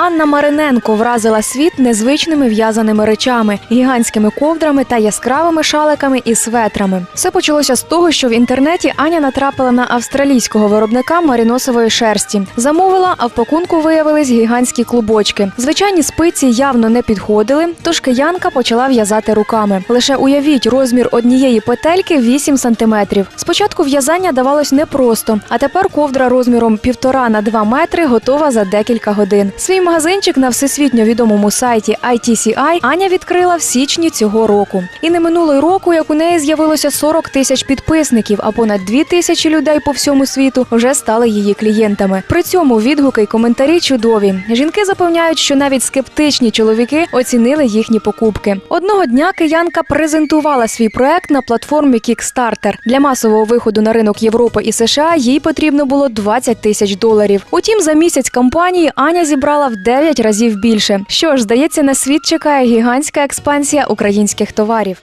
Анна Мариненко вразила світ незвичними в'язаними речами, гігантськими ковдрами та яскравими шаликами і светрами. Все почалося з того, що в інтернеті Аня натрапила на австралійського виробника маріносової шерсті. Замовила, а в пакунку виявились гігантські клубочки. Звичайні спиці явно не підходили, тож киянка почала в'язати руками. Лише уявіть розмір однієї петельки 8 сантиметрів. Спочатку в'язання давалось непросто, а тепер ковдра розміром півтора на 2 метри готова за декілька годин. Свій магазинчик на всесвітньо відомому сайті ITCI Аня відкрила в січні цього року. І не минуло року, як у неї з'явилося 40 тисяч підписників, а понад 2 тисячі людей по всьому світу вже стали її клієнтами. При цьому відгуки й коментарі чудові. Жінки запевняють, що навіть скептичні чоловіки оцінили їхні покупки. Одного дня киянка презентувала свій проект на платформі Kickstarter. Для масового виходу на ринок Європи і США їй потрібно було 20 тисяч доларів. Утім, за місяць кампанії Аня зібрала в 9 разів більше. Що ж, здається, на світ чекає гігантська експансія українських товарів.